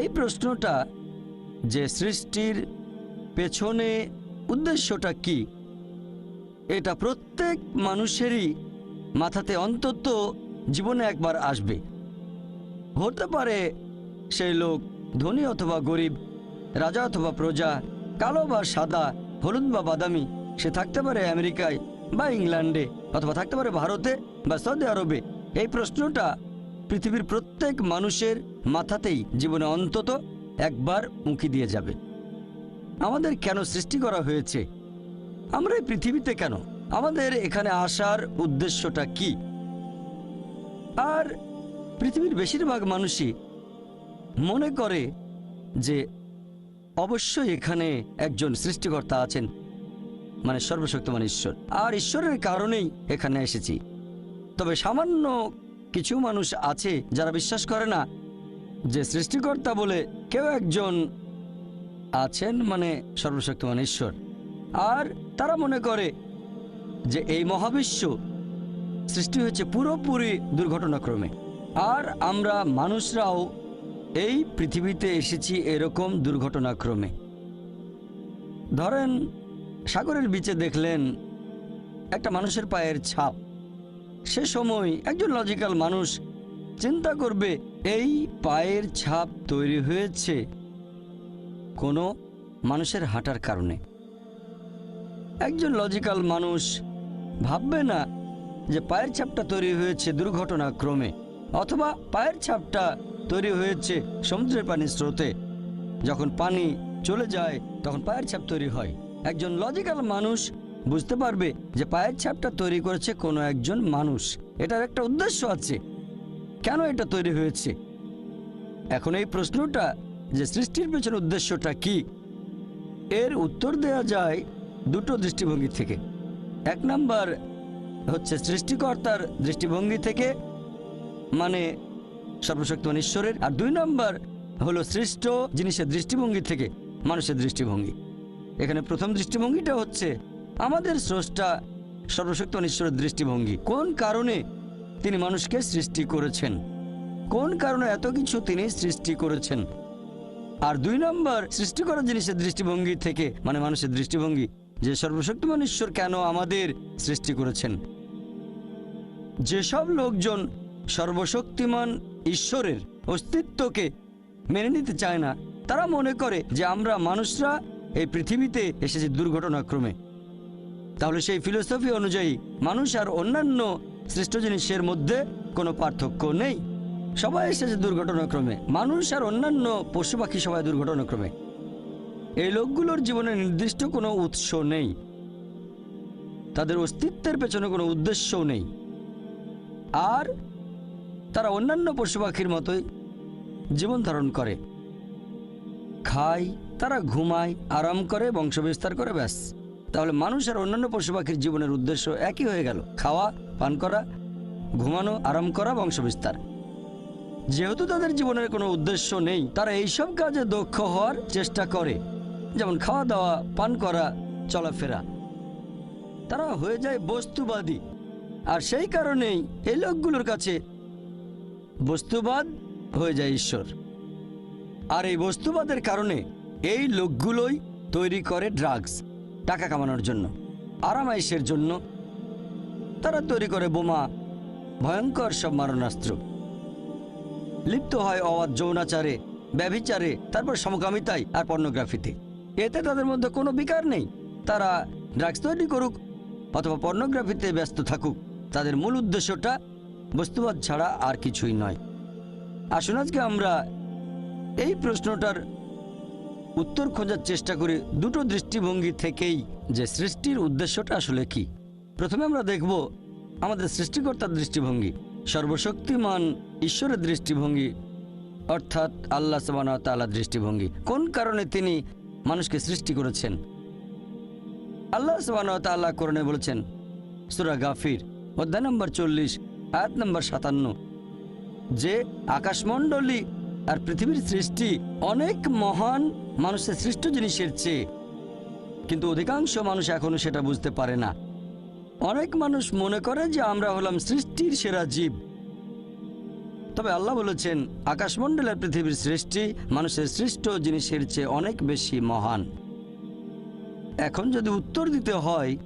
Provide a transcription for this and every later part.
এই প্রশ্নটা যে সৃষ্টির পেছনে উদ্দেশ্যটা কি? এটা প্রত্যেক মানুষেরই মাথাতে অন্তত জীবনে একবার আসবে। হতে পারে সেই লোক ধনী অথবা গরিব, রাজা অথবা প্রজা, কালো বা সাদা, হলুদ বা বাদামি, সে থাকতে পারে আমেরিকায় বা ইংল্যান্ডে, অথবা থাকতে পারে ভারতে বা সৌদি আরবে। এই প্রশ্নটা পৃথিবীর প্রত্যেক মানুষের মাথাতেই জীবনে অন্তত একবার উঁকি দিয়ে যাবে। আমাদের কেন সৃষ্টি করা হয়েছে? আমরা এই পৃথিবীতে কেন? আমাদের এখানে আসার উদ্দেশ্যটা কি? আর পৃথিবীর বেশিরভাগ মানুষই মনে করে যে অবশ্যই এখানে একজন সৃষ্টিকর্তা আছেন মানে সর্বশক্তিমান ঈশ্বর। আর ঈশ্বরের কারণেই এখানে এসেছি। তবে সামান্য কিছু মানুষ আছে যারা বিশ্বাস করে না যে সৃষ্টিকর্তা বলে কেউ একজন আছেন মানে সর্বশক্তিমান ঈশ্বর। আর তারা মনে করে যে এই মহাবিশ্ব সৃষ্টি হয়েছে পুরোপুরি দুর্ঘটনাক্রমে। আর আমরা মানুষরাও এই পৃথিবীতে এসেছি এরকম দুর্ঘটনাক্রমে। ধরেন সাগরের বিচে দেখলেন একটা মানুষের পায়ের ছাপ। সে সময় একজন লজিক্যাল মানুষ চিন্তা করবে, এই পায়ের ছাপ তৈরি হয়েছে কোনো মানুষের হাঁটার কারণে। একজন লজিক্যাল মানুষ ভাববে না যে পায়ের ছাপটা তৈরি হয়েছে দুর্ঘটনাক্রমে, অথবা পায়ের ছাপটা তৈরি হয়েছে সমুদ্রের পানির স্রোতে। যখন পানি চলে যায়, তখন পায়ের ছাপ তৈরি হয়। একজন লজিক্যাল মানুষ বুঝতে পারবে যে পায়ের ছাপটা তৈরি করেছে কোনো একজন মানুষ। এটার একটা উদ্দেশ্য আছে। কেন এটা তৈরি হয়েছে? এখন এই প্রশ্নটা যে সৃষ্টির পেছনে উদ্দেশ্যটা কি, এর উত্তর দেয়া যায় দুটো দৃষ্টিভঙ্গি থেকে। এক নাম্বার হচ্ছে সৃষ্টিকর্তার দৃষ্টিভঙ্গি থেকে মানে সর্বশক্তিমান ঈশ্বরের, আর দুই নম্বর হলো সৃষ্ট জিনিসের দৃষ্টিভঙ্গি থেকে, মানুষের দৃষ্টিভঙ্গি। এখানে প্রথম দৃষ্টিভঙ্গিটা হচ্ছে আমাদের স্রষ্টা সর্বশক্তিমান ঈশ্বরের দৃষ্টিভঙ্গি। কোন কারণে তিনি মানুষকে সৃষ্টি করেছেন? কোন কারণে এত কিছু তিনি সৃষ্টি করেছেন? আর দুই নম্বর, সৃষ্টি করা জিনিসের দৃষ্টিভঙ্গি থেকে মানে মানুষের দৃষ্টিভঙ্গি, যে সর্বশক্তিমান ঈশ্বর কেন আমাদের সৃষ্টি করেছেন? যেসব লোকজন সর্বশক্তিমান ঈশ্বরের অস্তিত্বকে মেনে নিতে চায় না, তারা মনে করে যে আমরা মানুষরা এই পৃথিবীতে এসেছি দুর্ঘটনাক্রমে। তাহলে সেই ফিলোসফি অনুযায়ী মানুষ আর অন্যান্য সৃষ্ট জিনিসের মধ্যে কোনো পার্থক্য নেই। সবাই এসেছে দুর্ঘটনাক্রমে। মানুষ আর অন্যান্য পশু পাখি সবাই দুর্ঘটনাক্রমে। এই লোকগুলোর জীবনে নির্দিষ্ট কোনো উৎস নেই। তাদের অস্তিত্বের পেছনে কোনো উদ্দেশ্যও নেই। আর তারা অন্যান্য পশু পাখির মতোই জীবন ধারণ করে। খায়, তারা ঘুমায়, আরাম করে, বংশবিস্তার করে, ব্যাস। তাহলে মানুষ আর অন্যান্য পশু পাখির জীবনের উদ্দেশ্য একই হয়ে গেল। খাওয়া, পান করা, ঘুমানো, আরাম করা, বংশবিস্তার। যেহেতু তাদের জীবনের কোনো উদ্দেশ্য নেই, তারা এইসব কাজে দক্ষ হওয়ার চেষ্টা করে। যেমন খাওয়া দাওয়া, পান করা, চলাফেরা। তারা হয়ে যায় বস্তুবাদী। আর সেই কারণেই এই লোকগুলোর কাছে বস্তুবাদ হয়ে যায় ঈশ্বর। আর এই বস্তুবাদের কারণে এই লোকগুলোই তৈরি করে ড্রাগস। টাকা কামানোর জন্য আরামাইশের জন্য। তারা তৈরি করে বোমা, ভয়ঙ্কর সব মারণাস্ত্র। লিপ্ত হয় অবাধ যৌনাচারে, ব্যভিচারে, তারপর সমকামিতায় আর পর্নোগ্রাফিতে। এতে তাদের মধ্যে কোনো বিকার নেই। তারা ড্রাগস তৈরি করুক অথবা পর্নোগ্রাফিতে ব্যস্ত থাকুক, তাদের মূল উদ্দেশ্যটা বস্তুবাদ ছাড়া আর কিছুই নয়। আসুন আজকে আমরা এই প্রশ্নটার উত্তর খোঁজার চেষ্টা করি দুটো দৃষ্টিভঙ্গি থেকেই যে সৃষ্টির উদ্দেশ্যটা আসলে কি। প্রথমে আমরা দেখব আমাদের সৃষ্টিকর্তার দৃষ্টিভঙ্গি, সর্বশক্তিমান ঈশ্বরের দৃষ্টিভঙ্গি, অর্থাৎ আল্লাহ সবান তাল্লাহ দৃষ্টিভঙ্গি। কোন কারণে তিনি মানুষকে সৃষ্টি করেছেন? আল্লাহ সবান তাল্লাহ করণে বলেছেন, সুরা গাফির, অধ্যায় নম্বর চল্লিশ, আয়াত নম্বর সাতান্ন, যে আকাশমণ্ডলী আর পৃথিবীর সৃষ্টি অনেক মহান মানুষের সৃষ্ট জিনিসের চেয়ে। কিন্তু অধিকাংশ মানুষ এখনও সেটা বুঝতে পারে না। অনেক মানুষ মনে করে যে আমরা হলাম সৃষ্টির সেরা জীব। তবে আল্লাহ বলেছেন, আকাশমণ্ডলের পৃথিবীর সৃষ্টি মানুষের সৃষ্ট জিনিসের চেয়ে অনেক বেশি মহান। এখন যদি উত্তর দিতে হয়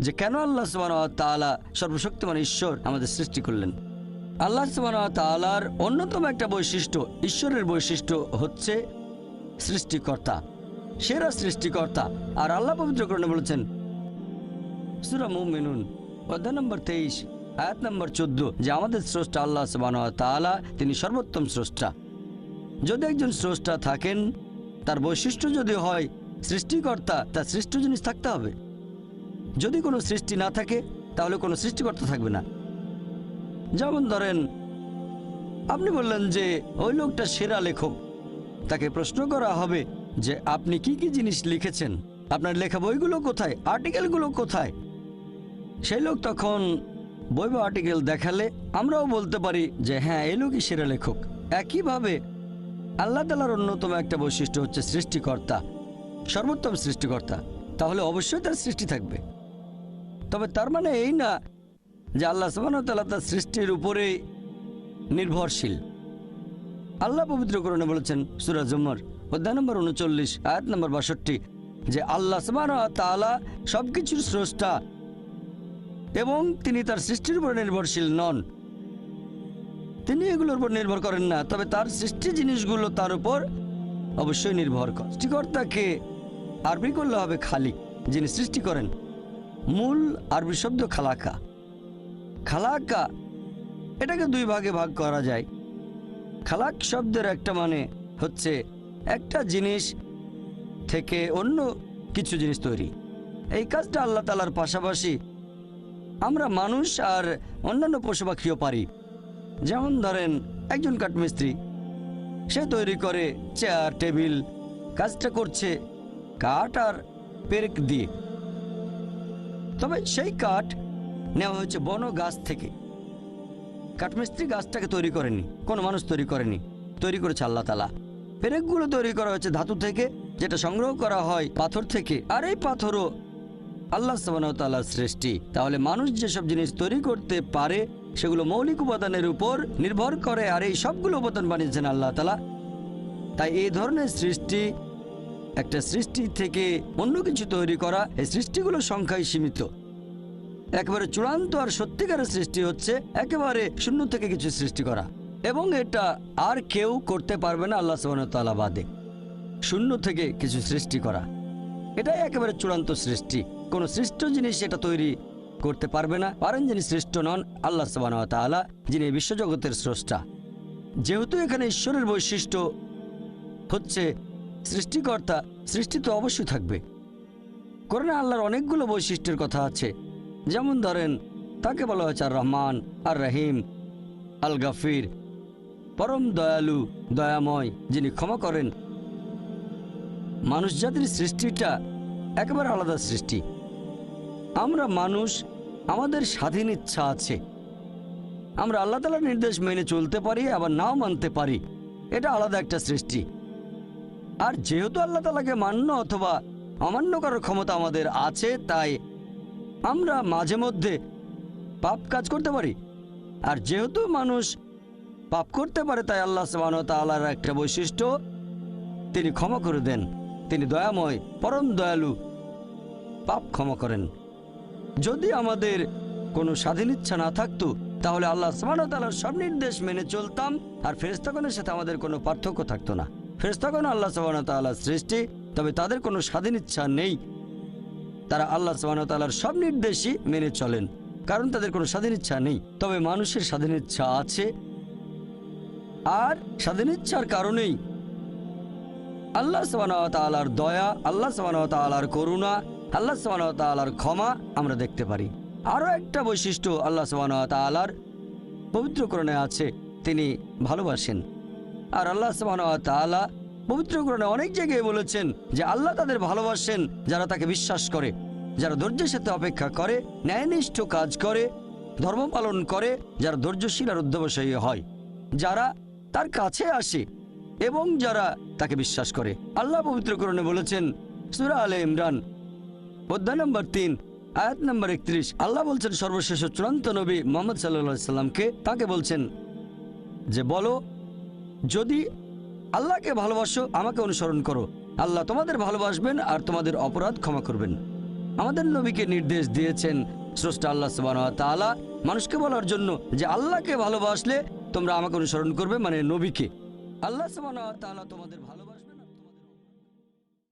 যে কেন আল্লাহ তাআলা সর্বশক্তিমান ঈশ্বর আমাদের সৃষ্টি করলেন? আল্লাহ তাআলার অন্যতম একটা বৈশিষ্ট্য, ঈশ্বরের বৈশিষ্ট্য হচ্ছে সৃষ্টিকর্তা। সেরা সৃষ্টিকর্তা। আর আল্লাহ পবিত্রকরণে বলেছেন, সুরা মুমিনুন অধ্যায় নম্বর তেইশ, আয়াত নম্বর চোদ্দ, যে আমাদের স্রষ্টা আল্লাহ সুবাহ তাআলা, তিনি সর্বোত্তম স্রষ্টা। যদি একজন স্রষ্টা থাকেন, তার বৈশিষ্ট্য যদি হয় সৃষ্টিকর্তা, তার সৃষ্ট জিনিস থাকতে হবে। যদি কোনো সৃষ্টি না থাকে, তাহলে কোনো সৃষ্টিকর্তা থাকবে না। যেমন ধরেন, আপনি বললেন যে ওই লোকটা সেরা লেখক। তাকে প্রশ্ন করা হবে যে আপনি কি কি জিনিস লিখেছেন? আপনার লেখা বইগুলো কোথায়? আর্টিকেলগুলো কোথায়? সেই লোক তখন বই বা আর্টিকেল দেখালে আমরাও বলতে পারি যে হ্যাঁ এই লোকই সেরা লেখক। একইভাবে আল্লাহ তালার অন্যতম একটা বৈশিষ্ট্য হচ্ছে সৃষ্টিকর্তা। সর্বোত্তম সৃষ্টিকর্তা। তাহলে অবশ্যই তার সৃষ্টি থাকবে। তবে তার মানে এই না যে আল্লাহ সুবাহতাল্লাহ তার সৃষ্টির উপরে নির্ভরশীল। আল্লাহ পবিত্রকরণে বলেছেন সুরাজ উমর অধ্যায় নম্বর উনচল্লিশ, আয়াত নম্বর বাষট্টি, যে আল্লাহ সুবাহ তালা সব কিছুর স্রষ্টা এবং তিনি তার সৃষ্টির উপর নির্ভরশীল নন। তিনি এগুলোর উপর নির্ভর করেন না, তবে তার সৃষ্টি জিনিসগুলো তার উপর অবশ্যই নির্ভর করে। সৃষ্টিকর্তাকে আরবি করলে হবে খালি যিনি সৃষ্টি করেন। মূল আরবি শব্দ খালাকা। খালাকা এটাকে দুই ভাগে ভাগ করা যায়। খালাক শব্দের একটা মানে হচ্ছে একটা জিনিস থেকে অন্য কিছু জিনিস তৈরি। এই কাজটা আল্লাহ তালার পাশাপাশি আমরা মানুষ আর অন্যান্য পশু পাখিও পারি। যেমন ধরেন, একজন কাঠমিস্ত্রি, সে তৈরি করে চেয়ার, টেবিল, কাজটা করছে কাঠ আর পেরেক দিয়ে। তবে সেই কাঠ নেওয়া হয়েছে বন গাছ থেকে। কাঠমিস্ত্রি গাছটাকে তৈরি করেনি, কোনো মানুষ তৈরি করেনি, তৈরি করেছে আল্লাহ তালা পেরেকগুলো তৈরি করা হয়েছে ধাতু থেকে, যেটা সংগ্রহ করা হয় পাথর থেকে, আর এই পাথরও আল্লাহ সাবানতাল্লাহর সৃষ্টি। তাহলে মানুষ যেসব জিনিস তৈরি করতে পারে, সেগুলো মৌলিক উপাদানের উপর নির্ভর করে, আর এই সবগুলো উপাদান বানিয়েছেন আল্লাহ তালা তাই এই ধরনের সৃষ্টি, একটা সৃষ্টি থেকে অন্য কিছু তৈরি করা, এই সৃষ্টিগুলো সংখ্যায় সীমিত। একেবারে চূড়ান্ত আর সত্যিকারের সৃষ্টি হচ্ছে একেবারে শূন্য থেকে কিছু সৃষ্টি করা। এবং এটা আর কেউ করতে পারবে না আল্লাহ সাবানতাল্লাহ বাদে। শূন্য থেকে কিছু সৃষ্টি করা। এটাই একেবারে চূড়ান্ত সৃষ্টি। কোনো সৃষ্ট জিনিস এটা তৈরি করতে পারবে না। পারেন যিনি সৃষ্ট নন, আল্লাহ সাবান যিনি বিশ্বজগতের স্রষ্টা। যেহেতু এখানে ঈশ্বরের বৈশিষ্ট্য হচ্ছে সৃষ্টিকর্তা, সৃষ্টি তো অবশ্যই থাকবে। কোরআনে আল্লাহর অনেকগুলো বৈশিষ্ট্যের কথা আছে। যেমন ধরেন, তাকে বলা হয়েছে আর রহমান, আর রহিম, আল গাফির, পরম দয়ালু, দয়াময়, যিনি ক্ষমা করেন। মানুষ জাতির সৃষ্টিটা একেবারে আলাদা সৃষ্টি। আমরা মানুষ, আমাদের স্বাধীন ইচ্ছা আছে। আমরা আল্লাহ তালার নির্দেশ মেনে চলতে পারি, আবার নাও মানতে পারি। এটা আলাদা একটা সৃষ্টি। আর যেহেতু আল্লাহ তালাকে মান্য অথবা অমান্য করার ক্ষমতা আমাদের আছে, তাই আমরা মাঝে মধ্যে পাপ কাজ করতে পারি। আর যেহেতু মানুষ পাপ করতে পারে, তাই আল্লাহ সাবান তাল্লার একটা বৈশিষ্ট্য তিনি ক্ষমা করে দেন। তিনি দয়াময়, পরম দয়ালু, পাপ ক্ষমা করেন। যদি আমাদের কোনো স্বাধীন ইচ্ছা না থাকতো, তাহলে আল্লাহ সামানতালার সব নির্দেশ মেনে চলতাম, আর ফেরেস্তাগণের সাথে আমাদের কোনো পার্থক্য থাকতো না। ফেরেস্তাগণ আল্লাহ সামানতাল্লাহ সৃষ্টি, তবে তাদের কোনো স্বাধীন ইচ্ছা নেই। তারা আল্লাহ সামানতাল্লার সব নির্দেশই মেনে চলেন, কারণ তাদের কোনো স্বাধীন ইচ্ছা নেই। তবে মানুষের স্বাধীন ইচ্ছা আছে আর স্বাধীন ইচ্ছার কারণেই। আল্লাহ সাবানতালার দয়া, আল্লাহ সাবানতালার করুণা, আল্লাহ সাবানতালার ক্ষমা আমরা দেখতে পারি। আরও একটা বৈশিষ্ট্য আল্লাহ সাবানতালার পবিত্রকরণে আছে, তিনি ভালোবাসেন। আর আল্লাহ সাবানতালা পবিত্রকরণে অনেক জায়গায় বলেছেন যে আল্লাহ তাদের ভালোবাসেন, যারা তাকে বিশ্বাস করে। যারা ধৈর্যের সাথে অপেক্ষা করে, ন্যায়নিষ্ঠ কাজ করে, ধর্ম পালন করে, যারা ধৈর্যশীল আর অধ্যবসায়ী হয়। যারা তার কাছে আসে এবং যারা তাকে বিশ্বাস করে। আল্লাহ পবিত্রকরণে বলেছেন, সুরা আলে ইমরান, অধ্যায় নম্বর তিন, আয়াত নম্বর একত্রিশ। আল্লাহ বলছেন, সর্বশেষ চূড়ান্ত নবী মোহাম্মদ সাল্লা সাল্লামকে তাকে বলছেন যে, বলো, যদি আল্লাহকে ভালোবাসো, আমাকে অনুসরণ করো। আল্লাহ তোমাদের ভালোবাসবেন আর তোমাদের অপরাধ ক্ষমা করবেন। আমাদের নবীকে নির্দেশ দিয়েছেন স্রষ্টা আল্লাহ তাআলা মানুষকে বলার জন্য যে আল্লাহকে ভালোবাসলে তোমরা আমাকে অনুসরণ করবে মানে নবীকে। আল্লাহ তাআলা তোমাদের ভালোবাসবেন